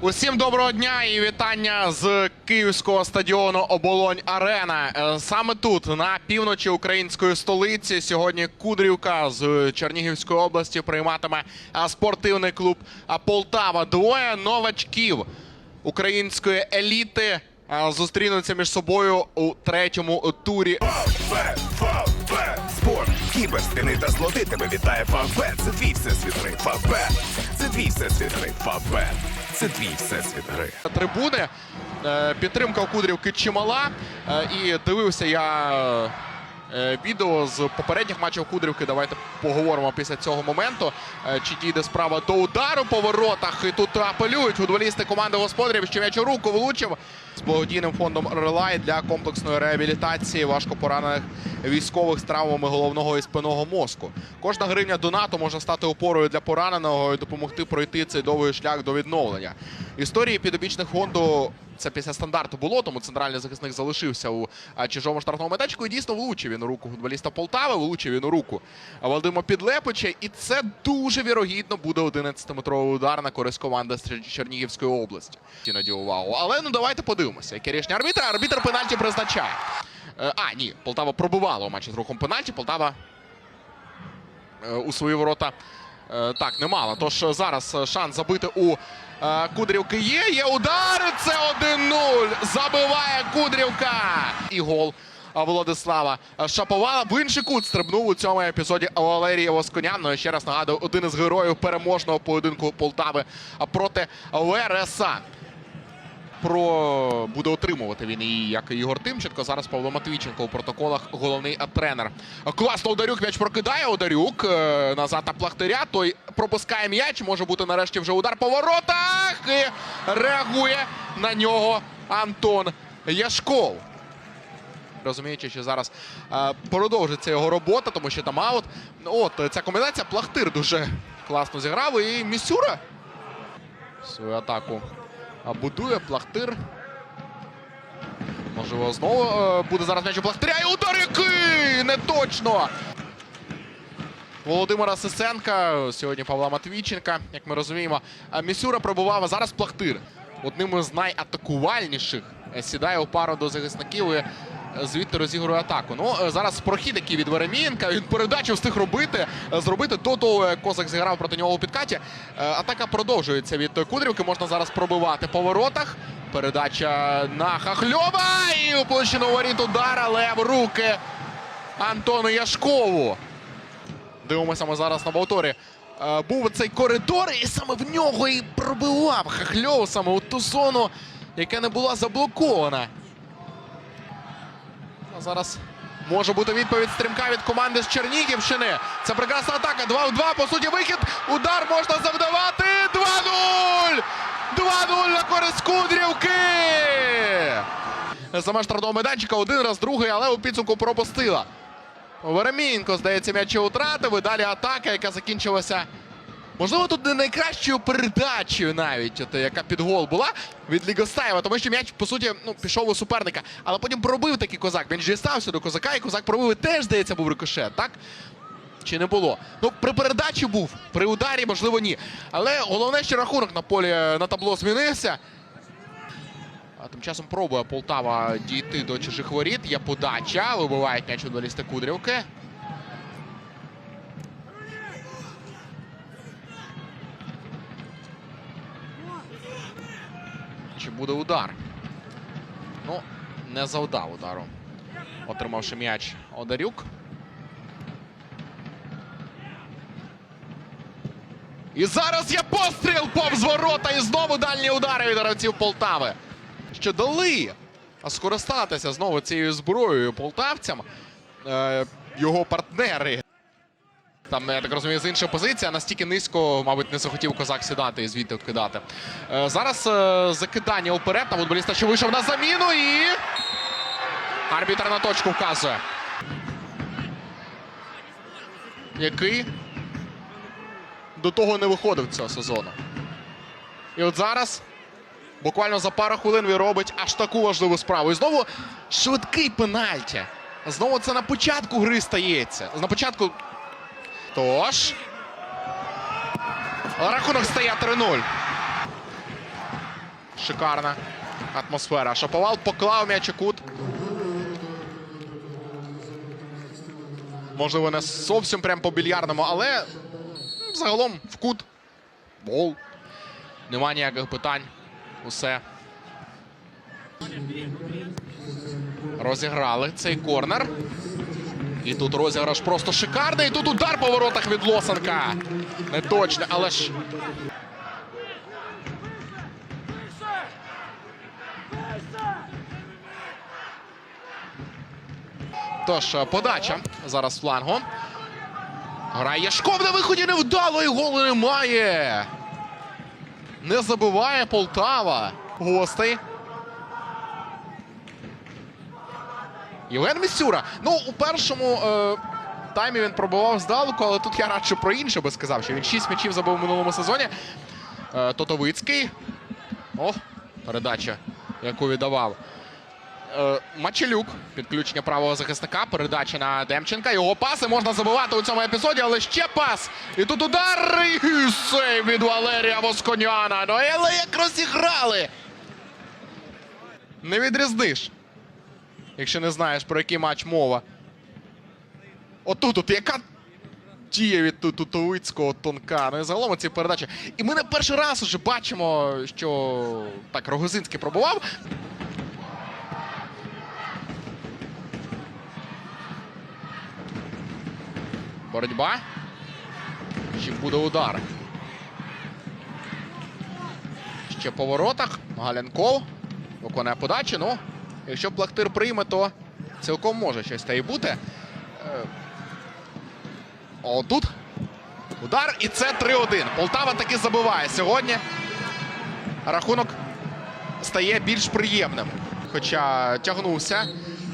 Усім доброго дня і вітання з київського стадіону Оболонь Арена. Е, Саме тут, на півночі української столиці, сьогодні Кудрівка з Чернігівської області прийматиме е, спортивний клуб е, Полтава. Двоє новачків української еліти зустрінуться між собою у третьому турі спорт, кібер, стіни та злоти тебе вітає Фавбе. Це твій всесвіт гри. Це твій всесвіт гри. Це твій всесвіт гри. трибуни. Е, Підтримка у Кудрівки чимала. Е, І дивився я відео з попередніх матчів Кудрівки. Давайте поговоримо після цього моменту. Е, Чи дійде справа до удару по воротах. І тут апелюють футболісти команди господарів, що м'яч руку влучив з благодійним фондом Релай для комплексної реабілітації важкопоранених військових з травмами головного і спинного мозку. Кожна гривня донату може стати опорою для пораненого і допомогти пройти цей довгий шлях до відновлення. Історії підопічних фонду. Це після стандарту було, тому центральний захисник залишився у чужому штрафному майданчику. І дійсно влучив він у руку футболіста Полтави, влучив він у руку Валдима Підлепича. І це дуже вірогідно буде 11-метровий удар на користь команди з Чернігівської області. Іноді увагу. Але ну давайте подивимося, яке рішення арбітра. Арбітр пенальті призначає. Е, А, ні, Полтава пробувала у матчі з рухом пенальті. Полтава е, у свої ворота е, так не мала. Тож зараз шанс забити у Кудрівки є. Є удар. Це 1-0. Забиває Кудрівка. І гол. Володислава Шаповала в інший кут стрибнув у цьому епізоді Валерія Восконян. Ну, ще раз нагадую, один із героїв переможного поєдинку Полтави е, проти ВРСА. Про буде отримувати він і як і Ігор Тимченко. Зараз Павло Матвійченко у протоколах головний тренер. Класно Одарюк м'яч прокидає. Одарюк е, назад на плахтиря. Той пропускає м'яч. Може бути нарешті вже удар по воротах. І реагує на нього Антон Яшков. Розуміючи, що зараз е, продовжиться його робота, тому що там аут. От е, ця комбінація плахтир дуже класно зіграв. І Місюра свою атаку будує плахтир. Можливо, знову е, буде зараз м'яч у плахтиря. І удар який! Не точно! Володимира Сисенка, сьогодні Павла Матвійченка, як ми розуміємо. Місюра пробував, а зараз плахтир. Одним із найатакувальніших сідає у пару до захисників і звідти розігрує атаку. Ну, е, зараз прохід, від Веремієнка, він передачу встиг робити, е, зробити до того, як Козак зіграв проти нього у підкаті. Е, Атака продовжується від Кудрівки. Можна зараз пробивати по воротах. Передача на Хахльова і у площину воріт удар, але в руки Антону Яшкову. Дивимося ми зараз на повторі. Був цей коридор, і саме в нього і пробивав Хахльов саме у ту зону, яка не була заблокована. Зараз може бути відповідь стрімка від команди з Чернігівщини. Це прекрасна атака. 2 в 2. По суті, вихід. Удар можна завдавати. 2-0! 2-0 на користь Кудрівки! Саме штрафного майданчика один раз, другий, але у підсумку пропустила. Веремієнко, здається, м'яч втратив. І далі атака, яка закінчилася. Можливо, тут не найкращою передачею навіть, от, яка під гол була від Лігостаєва, тому що м'яч, по суті, ну, пішов у суперника. Але потім пробив такий козак. Він дістався до козака, і козак пробив і теж, здається, був рикошет, так? Чи не було? Ну, при передачі був, при ударі, можливо, ні. Але головне, що рахунок на полі на табло змінився. А тим часом пробує Полтава дійти до чужих воріт. Є подача. Вибивають м'яч футболісти Кудрівки. Буде удар? Ну, не завдав удару. Отримавши м'яч Одарюк. І зараз є постріл повз ворота. І знову дальні удари від гравців Полтави. Що дали скористатися знову цією зброєю полтавцям. Е, його партнери. Там, я так розумію, з іншої позиції, а настільки низько, мабуть, не захотів козак сідати і звідти кидати. Е, зараз е, закидання уперед на футболіста, що вийшов на заміну і. Арбітр на точку вказує. Який до того не виходив цього сезону. І от зараз буквально за пару хвилин він робить аж таку важливу справу. І знову швидкий пенальті. Знову це на початку гри стається. На початку. Тож. Рахунок стає 3-0. Шикарна атмосфера. Шаповал поклав м'яч у кут. Можливо, не зовсім прям по більярдному, але загалом в кут. Гол. Нема ніяких питань. Усе. Розіграли цей корнер. І тут розіграш просто шикарний. І тут удар по воротах від Лосенка. Не точно, але ж. Тож, е, подача зараз з флангу. Грає Шков на виході невдало і голу немає. Не забиває Полтава. Гостей. Євген Місюра. Ну, у першому е, таймі він пробував здалеку, але тут я радше про інше би сказав, що він 6 м'ячів забив у минулому сезоні. Е, Тотовицький. О, передача, яку віддавав. Е, Мачелюк, підключення правого захисника, передача на Демченка. Його паси можна забивати у цьому епізоді, але ще пас. І тут удар і сейв від Валерія Восконяна. Ну але як розіграли. Не відрізниш, якщо не знаєш, про який матч мова. Отут, от яка дія від Тутовицького тонка. Ну і загалом ці передачі. І ми не перший раз уже бачимо, що так, Рогозинський пробував. Боротьба. Чи буде удар? Ще по воротах. Галянков виконує подачі. Ну, якщо Плахтир прийме, то цілком може щось та й бути. Е, О, тут. Удар. І це 3-1. Полтава таки забиває сьогодні. Рахунок стає більш приємним. Хоча тягнувся.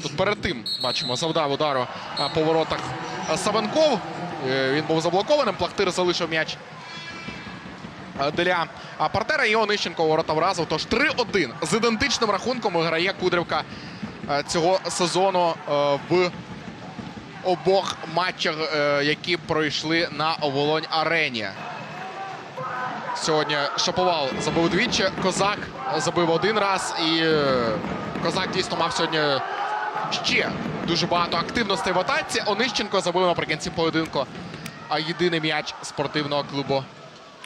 Тут перед тим бачимо, завдав удару а, по воротах Савенков. Е, Він був заблокованим. Плахтир залишив м'яч для а, партера. І Онищенко ворота вразив. Тож 3-1 з ідентичним рахунком грає Кудрівка цього сезону в обох матчах, е, які пройшли на Оболонь Арені. Сьогодні Шаповал забив двічі, Козак забив один раз. І е, Козак дійсно мав сьогодні ще дуже багато активностей в атаці. Онищенко забив наприкінці поєдинку а єдиний м'яч спортивного клубу е,